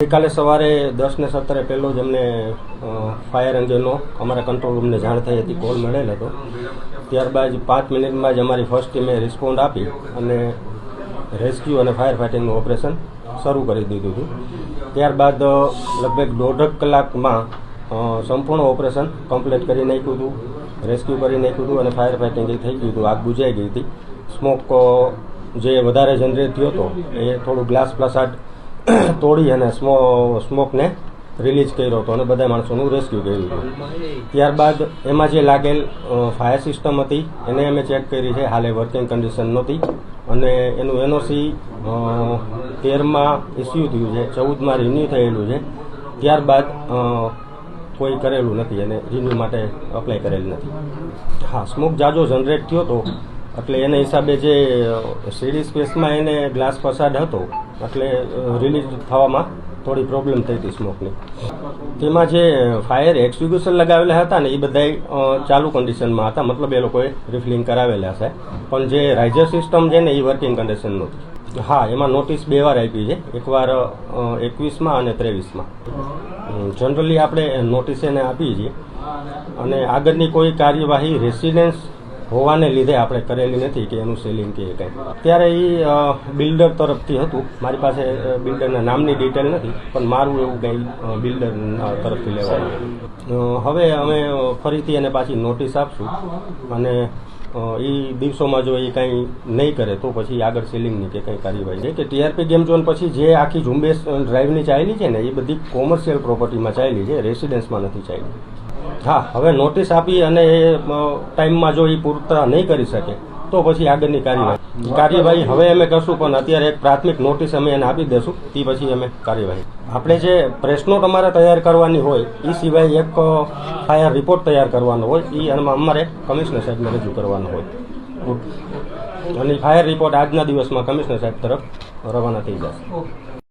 ગઈકાલે સવારે દસ ને સત્તરે પહેલો જ અમને ફાયર અંગેનો અમારા કંટ્રોલ રૂમને જાણ થઈ હતી કોલ મળેલ હતો. ત્યારબાદ પાંચ મિનિટમાં જ અમારી ફર્સ્ટ ટીમે રિસ્પોન્ડ આપી અને રેસ્ક્યુ અને ફાયર ફાઇટિંગનું ઓપરેશન શરૂ કરી દીધું હતું. ત્યારબાદ લગભગ દોઢક કલાકમાં સંપૂર્ણ ઓપરેશન કમ્પ્લીટ કરી નાખ્યું હતું. રેસ્ક્યુ કરી નાખ્યું હતું અને ફાયર ફાઇટિંગ થઈ ગયું હતું. આગ બુજાઈ ગઈ હતી. સ્મોક જે વધારે જનરેટ થયો હતો, એ થોડું ગ્લાસ ફ્લાસાટ તોડી અને સ્મો, સ્મોકને રિલીઝ કર્યો હતો અને બધા માણસોનું રેસ્ક્યુ કર્યું હતું. ત્યારબાદ એમાં જે લાગેલ ફાયર સિસ્ટમ હતી, એને અમે ચેક કરી છે. હાલે વર્કિંગ કન્ડિશન નહોતી. અને એનું એનઓસી તેરમાં ઇસ્યુ થયું છે. ચૌદમાં રિન્યુ થયેલું છે. ત્યારબાદ કોઈ કરેલું નથી અને રિન્યુ માટે અપ્લાય કરેલ નથી. હા સ્મોક જાજો જનરેટ થયો હતો એટલે એના હિસાબે જે સીડી સ્પેસમાં એને ગ્લાસ ફસાડ હતો એટલે રિલીઝ થવામાં થોડી પ્રોબ્લેમ થઈ હતી સ્મોકની તેમાં જે ફાયર એક્સટિગ્યુશન લગાવેલા હતા ને, એ બધા ચાલુ કન્ડિશનમાં હતા. મતલબ એ લોકોએ રિફિલિંગ કરાવેલા છે. પણ જે રાઇઝર સિસ્ટમ છે ને, એ વર્કિંગ કન્ડિશનનું હતું. હા, એમાં નોટિસ બે વાર આપી છે. એકવાર એકવીસમાં અને ત્રેવીસમાં. જનરલી આપણે નોટિસ એને આપીએ છીએ. અને આગળની કોઈ કાર્યવાહી રેસિડેન્સ હોવાને લીધે આપણે કરેલી નથી કે એનું સેલિંગ કે કંઈ. ત્યારે એ બિલ્ડર તરફથી હતું. મારી પાસે બિલ્ડરના નામની ડિટેલ નથી, પણ મારું એવું કંઈ બિલ્ડર તરફથી લેવાનું. હવે અમે ફરીથી એને પાછી નોટિસ આપશું. અને એ દિવસોમાં જો એ કંઈ નહીં કરે, તો પછી આગળ સેલિંગની કે કંઈ કાર્યવાહી છે કે ટીઆરપી ગેમ ઝોન પછી જે આખી ઝુંબેશ ડ્રાઈવની ચાલી છે ને, એ બધી કોમર્શિયલ પ્રોપર્ટીમાં ચાલી છે રેસિડેન્સમાં નથી ચાલી હા, હવે નોટિસ આપી અને એ ટાઈમમાં જો એ પૂરતા નહીં કરી શકે, તો પછી આગળની કાર્યવાહી. કાર્યવાહી હવે અમે કરશું, પણ અત્યારે એક પ્રાથમિક નોટિસ અમે એને આપી દેશું, તે પછી અમે કાર્યવાહી. આપણે જે પ્રેસ નોટ અમારે તૈયાર કરવાની હોય એ સિવાય એક ફાયર રિપોર્ટ તૈયાર કરવાનો હોય એ અમારે કમિશનર સાહેબને રજૂ કરવાનો હોય. અને ફાયર રિપોર્ટ આજના દિવસમાં કમિશનર સાહેબ તરફ રવાના થઈ જશે.